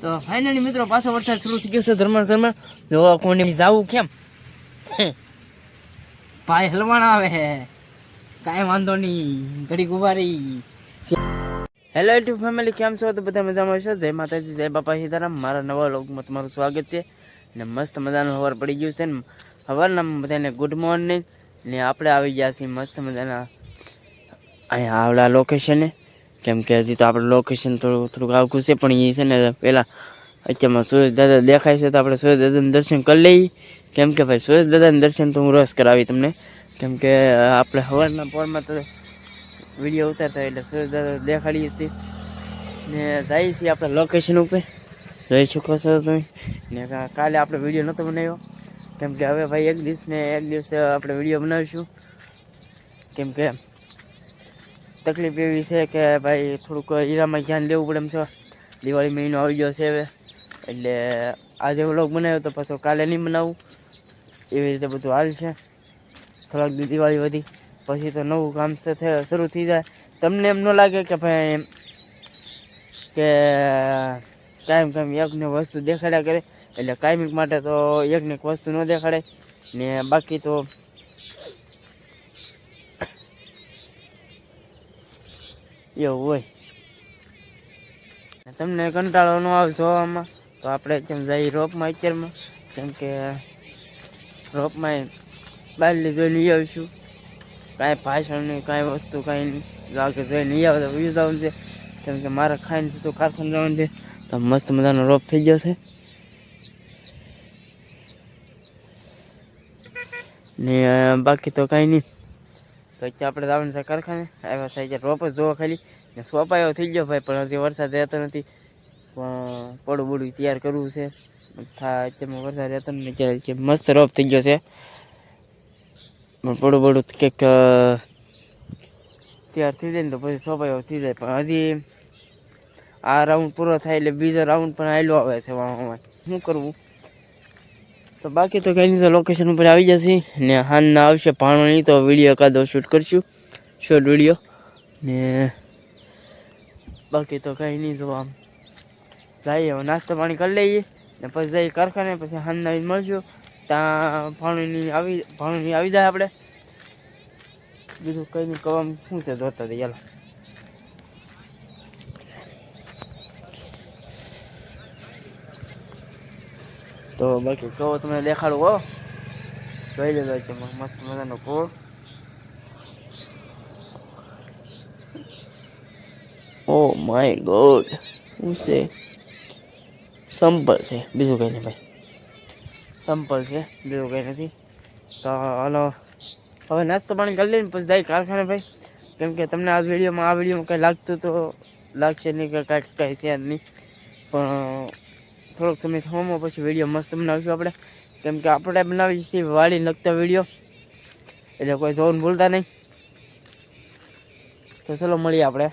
તો ફાઇનલી મિત્રો પાછો વરસાદ શરૂ થઈ ગયો છે ધર્મણ ધર્મા. જોવા કોને જાવું કેમ? ભાઈ હલવાણ આવે હે. કાંઈ વાંધો નહીં. ઘડીક ઊભા હેલો યુટ્યુબ ફેમિલી કેમ છો? તો બધા મજામાં છો જય માતાજી, જય બાપા સીતારામ. મારા નવા લોકમાં તમારું સ્વાગત છે. ને મસ્ત મજાનું હવાર પડી ગયું છે ને હવારના બધાને ગુડ મોર્નિંગ ને આપણે આવી ગયા છીએ મસ્ત મજાના અહીંયા આવડા લોકેશને કેમ કે હજી તો આપણે લોકેશન થોડું, થોડુંક આવકું છે, પણ એ છે ને પહેલાં અત્યારમાં સૂરજ દાદા દેખાય છે તો આપણે સૂરજ દાદાને દર્શન કરી લઈએ. કેમ કે ભાઈ, સૂરજ દાદાને દર્શન તો હું રસ કરાવી તમને. કેમ કે આપણે સવારના પોરમાં તો વીડિયો ઉતારતા એટલે સૂરજ દાદા દેખાડી હતી. ને જઈએ છીએ આપણે લોકેશન ઉપર. જોઈ શકો છો તમે. ને કાલે આપણે વીડિયો નહોતો બનાવ્યો. કેમ કે હવે ભાઈ એક દિવસ ને એક દિવસ આપણે વીડિયો બનાવીશું. કેમ કે તકલીફ એવી છે કે ભાઈ થોડુંક હીરામાં ધ્યાન દેવું પડે એમ છે. દિવાળી મહિનો આવી ગયો છે હવે. એટલે આજે વ્લોગ બનાવ્યો તો પાછો કાલે નહીં બનાવું. એવી રીતે બધું હાલ છે. થોડાક દિવાળી વધી, પછી તો નવું કામ શરૂ થઈ જાય. તમને એમ ન લાગે કે ભાઈ કે કાયમ કાયમ એકને વસ્તુ દેખાડ્યા કરે? એટલે કાયમિક માટે તો એકને એક વસ્તુ ન દેખાડે. ને બાકી તો એવું હોય. તમને કંટાળો ન આવશો જોવામાં તો આપણે કેમ જઈએ રોપમાં અત્યારમાં કેમ કે રોપમાં બાટલી જોઈ લઈ આવીશું. કાંઈ ભાષણ નહીં, કાંઈ વસ્તુ કાંઈ નહીં. લાગે જોઈ નહીં આવે તો આવવાનું છે. કેમ કે મારે ખાઈને તો કારખાને જવાનું છે. તો મસ્ત મજાનો રોપ થઈ ગયો છે. ને બાકી તો કાંઈ નહીં. તો આપણે જવાનું છે કારખાને. આવ્યા છે રોપ જ જોવા ખાલી. ને સોપાયો થઈ ગયો ભાઈ, પણ હજી વરસાદ રહેતો નથી. પણ પડું બડું તૈયાર કરવું છે. અત્યારમાં વરસાદ રહેતો નથી, અત્યારે મસ્ત રોપ થઈ ગયો છે. પણ પડું બડું કંઈક તૈયાર થઈ જાય ને તો પછી સોપાયો થઈ જાય. પણ હજી આ રાઉન્ડ પૂરો થાય એટલે બીજો રાઉન્ડ પણ આવેલો આવે છે વાળવામાં શું કરવું? તો બાકી તો કંઈ નહીં તો લોકેશન ઉપર આવી જશે ને હાલના આવશે ભાણો નહીં તો વીડિયો એકાદો શૂટ કરશું શોર્ટ વીડિયો ને બાકી તો કંઈ નહીં તો આમ જઈએ, હવે નાસ્તો પાણી કરી લઈએ ને પછી જઈએ કારખાને, પછી હાલના મળશું. ત્યાં ભાણુની આવી ભાણુની આવી જાય આપણે બીજું કંઈ નહીં કવામાં શું છે જોતા હતા ચાલો તો બાકી કહો તમને દેખાડું હો જોઈ લેજો કે મસ્ત મજાનો કોળ ઓ માય ગોડ શું છે સંપલ છે બીજું કંઈ નહીં ભાઈ સંપલ છે બીજું કંઈ નથી તો હાલો હવે નાસ્તો પાણી કરી લઈને પછી જાય કારખાને ભાઈ કેમ કે તમને આ વિડીયોમાં આ વિડીયોમાં કંઈ લાગતું તો લાગશે નહીં કે કાંઈક કાંઈ છે જ નહીં પણ થોડોક સમય થવામાં પછી વીડિયો મસ્ત બનાવીશું આપણે. કેમ કે આપણે બનાવીએ છીએ વાળી લગતા વીડિયો એટલે કોઈ જોવાનું ભૂલતા નહીં. તો ચલો મળીએ આપણે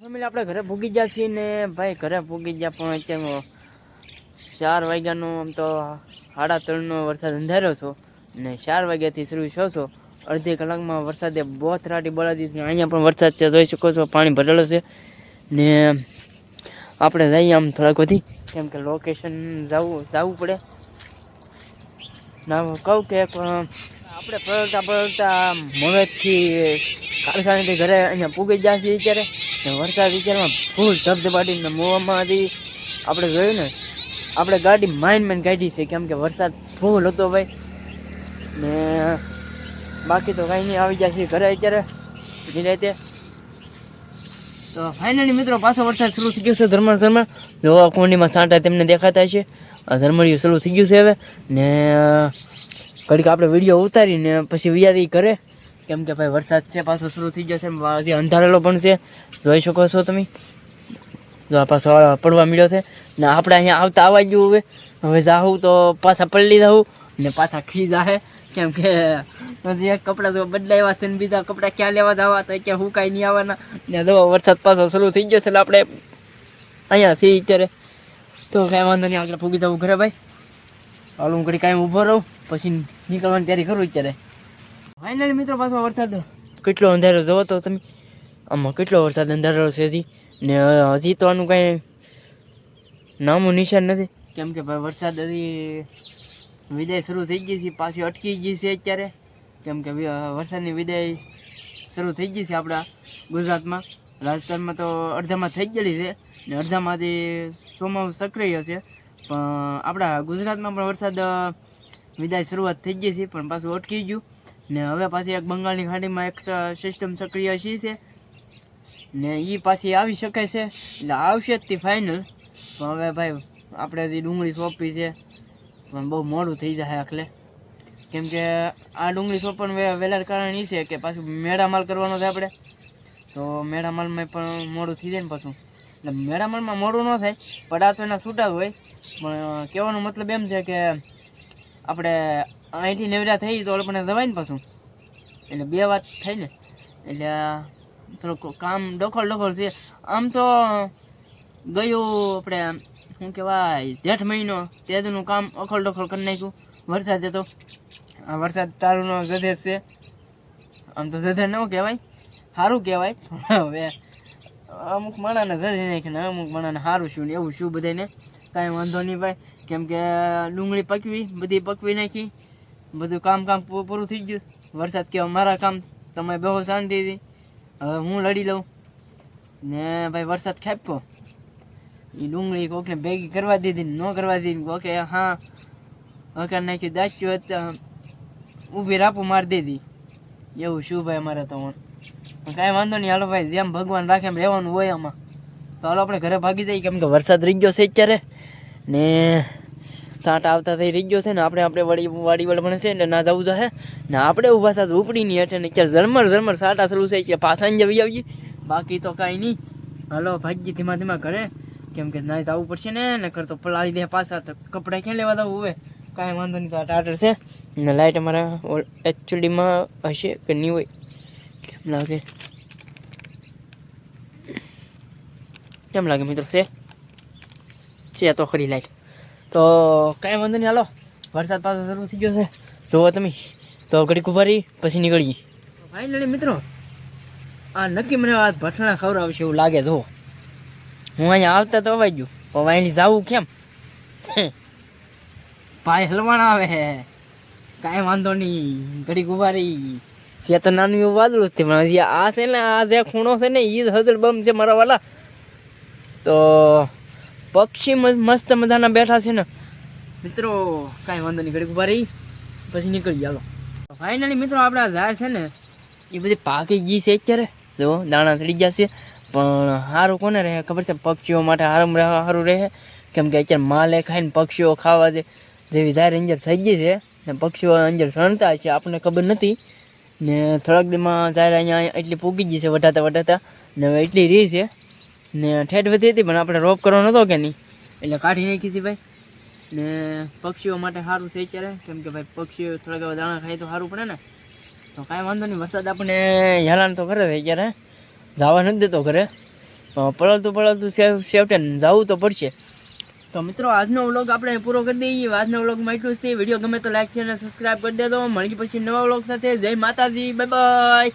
ફેમિલી, આપણે ઘરે ભૂગી ગયા છીએ ને ભાઈ, ઘરે ભૂગી ગયા પણ અત્યારમાં ચાર વાગ્યાનો આમ તો સાડા ત્રણનો વરસાદ અંધાર્યો છો ને ચાર વાગ્યાથી શરૂ છો છો. અડધી કલાકમાં વરસાદે બહુ રાટી બોલાવી દીધી અહીંયા પણ વરસાદ છે, જોઈ શકો છો, પાણી ભરેલો છે. ને આપણે જઈએ આમ થોડાક વધી, કેમ કે લોકેશન જવું જવું પડે. ના, કહું કે પણ આપણે પલળતા પલળતા મગજથી કારખાનેથી ઘરે અહીંયા પૂગી ગયા છીએ અત્યારે. વરસાદ અત્યારમાં ફૂલ ધબધબાટીને મોવામાંથી આપણે જોયું ને આપણે ગાડી માઇન માઇન કાઢી છે, કેમ કે વરસાદ ફૂલ હતો ભાઈ. ને બાકી તો કાંઈ નહીં, આવી છે ઘરે અત્યારે નિરાતે તો ફાઇનલી મિત્રો, પાછો વરસાદ શરૂ થઈ ગયો છે ધર્મણ ધર્મણ. જોવા કોંડીમાં સાંટા તેમને દેખાતા છે. આ ઝરમડિયું શરૂ થઈ ગયું છે હવે. ને, ઘડીક આપણે વીડિયો ઉતારીને પછી વિયાદી કરે. કેમ કે ભાઈ વરસાદ છે, પાછો શરૂ થઈ ગયો છે અંધારેલો પણ છે. જોઈ શકો છો તમે. જો આ પાછો પડવા મળ્યો છે. ને આપણે અહીંયા આવતા આવવા ગયું હવે હવે જાઉં તો પાછા પલળી જાઉં ને પાછા ખી જાહે. કેમ કે હજી એક કપડાં તો બદલાવ્યા છે ને બીજા કપડાં ક્યાં લેવા જવા? તો ક્યાં હું કાંઈ નહીં આવવાના. ને જો વરસાદ પાછો શરૂ થઈ ગયો છે એટલે આપણે અહીંયા છીએ અત્યારે. તો કાંઈ વાંધો નહીં આગળ ફૂગી જવું ઘરે ભાઈ. હાલ હું ઘડી કાંઈ ઊભો રહું. પછી નીકળવાની તૈયારી કરું અત્યારે. ફાઇનલ મિત્રો પાછો વરસાદ. કેટલો અંધારો જોવો તો તમે. આમાં કેટલો વરસાદ અંધારો છે હજી? ને હજી તો આનું કાંઈ નામું નિશાન નથી. કેમ કે ભાઈ વરસાદ હજી વિદાય શરૂ થઈ ગઈ છે, પાછી અટકી ગઈ છે અત્યારે. કેમ કે વરસાદની વિદાય શરૂ થઈ ગઈ છે આપણા ગુજરાતમાં. રાજસ્થાનમાં તો અડધામાં થઈ ગયેલી છે ને અડધામાંથી સોમાં સક્રિય છે. પણ આપણા ગુજરાતમાં પણ વરસાદ વિદાય શરૂઆત થઈ ગઈ છે, પણ પાછું અટકી ગયું. ને હવે પાછી એક બંગાળની ખાડીમાં એક સિસ્ટમ સક્રિય છે. ને એ પાછી આવી શકે છે. એટલે આવશે જ તે ફાઇનલ પણ હવે ભાઈ, આપણે હજી ડુંગળી સોંપી છે. પણ બહુ મોડું થઈ જાય આખલે. કેમ કે આ ડુંગળી સોંપણ વહેલા કારણ એ છે કે પાછું મેળામાલ કરવાનો છે આપણે. તો મેળામાલમાં પણ મોડું થઈ જાય ને પાછું. એટલે મેળામાલમાં મોડું ન થાય, પણ આ તો એના છૂટા હોય. પણ કહેવાનો મતલબ એમ છે કે આપણે અહીંથી નેવરા થઈ તો આપણને દવાય ને પાછું. એટલે બે વાત થઈ ને. એટલે થોડુંક કામ ડખોળ ડખોળ છે. આમ તો ગયું આપણે શું કહેવાય, જેઠ મહિનો, તેજનું કામ અખોલ ડખોળ કરી નાખ્યું. વરસાદ હતો. આ વરસાદ તારુંનો જધેજ છે. આમ તો જધે ન કહેવાય સારું કહેવાય. હવે અમુક માણાને જધી નાખે ને અમુક માણાને સારું શું ને એવું શું બધાને કાંઈ વાંધો નહીં ભાઈ. કેમ કે ડુંગળી પકવી, બધી પકવી નાખી. બધું કામ કામ પૂરું થઈ ગયું. વરસાદ કેવા મારા કામ. તમે બહુ શાંતિથી હવે હું લડી લઉં. ને ભાઈ વરસાદ ખેપકો એ ડુંગળી કોકને ભેગી કરવા દીધી ને કરવા દીધી. કોકે, હા, હકાર નાખી દાચ્યું હતું ઊભી રાપું મારી દીધી. એવું શું ભાઈ અમારે તો કાંઈ વાંધો નહીં. હાલો ભાઈ, જેમ ભગવાન રાખે એમ રહેવાનું હોય આમાં. તો હાલો, આપણે ઘરે ભાગી જઈએ. કેમ કે વરસાદ રહી ગયો છે અત્યારે. ને સાંટ આવતા થઈ રહી ગયો છે ને આપણે આપણે વાડી વાડી વાળ ભણે છે એટલે ના જવું જોઈએ. ને આપણે ઊભા સાથે ઉપડી નહીં હેઠે ને અત્યારે ઝરમર ઝરમર સાટા શરૂ છે એટલે પાછા જ આવી આવીએ. બાકી તો કાંઈ નહીં. હાલો ભાગી ધીમા ધીમા ઘરે. કેમ કે ના જવું પડશે ને ને કરતો પલાળી દે પાછા તો કપડાં ક્યાં લેવા દઉં હવે? કાંઈ વાંધો નહીં, તો આ ટાટર છે. ને લાઇટ અમારા એકચ્યુઅલીમાં હશે કે નહીં હોય? કેમ લાગે? કેમ લાગે મિત્રો, છે? છે તો ખરી લાઈટ. તો કાંઈ વાંધો નહીં, હાલો. વરસાદ પાછો શરૂ થઈ ગયો છે. જુઓ તમે. તો ઘડીક ઊભા રહી, પછી નીકળીએ. ફાઇનલી મિત્રો, આ નક્કી મને આ ભઠણા ખવડાવશે એવું લાગે જો હું અહીંયા આવતા તો અવાઈ ગયું. પણ અહીંથી જવું કેમ? ભાઈ હલવાણ આવે. કાંઈ વાંધો નહીં. ઘડીક ઊભા રહી. છે તો નાનું એવું વાદળું જ છે પણ આ છે ને, આ જે ખૂણો છે ને એ જ હજર બમ છે મારા વાલા. તો પક્ષી મસ્ત મજાના બેઠા છે ને. મિત્રો, કાંઈ વાંધો નહીં, ઘડીક ઊભા રહી, પછી નીકળી ચાલો ફાઇનલી મિત્રો, આપણા ઝાડ છે ને, એ બધી પાકી ગઈ છે અત્યારે. જો, દાણા ચડી ગયા છે. પણ સારું કોને રહે? ખબર છે, પક્ષીઓ માટે સારું રહે સારું રહે. કેમ કે અત્યારે માલે ખાઈને પક્ષીઓ ખાવા છે જેવી ઝાર અંજર થઈ ગઈ છે ને પક્ષીઓ અંજર સણતા છે, આપણને ખબર નથી. ને થોડાક દીમાં ઝાડ અહીંયા એટલી પૂગી ગઈ છે, વટાતા વટાતા. ને હવે એટલી રહી છે. ને ઠેઠ વધી હતી, પણ આપણે રોપ કરવાનો નહોતો કે નહીં? એટલે કાઢી નાખી છે ભાઈ. ને પક્ષીઓ માટે સારું છે અત્યારે. કેમ કે ભાઈ પક્ષીઓ થોડાક દાણા ખાય તો સારું પડે ને. તો કાંઈ વાંધો નહીં, વરસાદ આપણને હેરાન તો કરે ભાઈ અત્યારે જવા નથી દેતો ઘરે. પળતું પળવતું સેવ, સેવટે જવું તો પડશે. તો મિત્રો, આજનો વ્લોગ આપણે પૂરો કરી દઈએ. આજનો વ્લોગમાં એટલું જ થઈ વીડિયો ગમે તો લાઈક છે અને સબસ્ક્રાઈબ કરી દેજો. મળી પછી નવા વ્લોગ સાથે. જય માતાજી. Bye bye.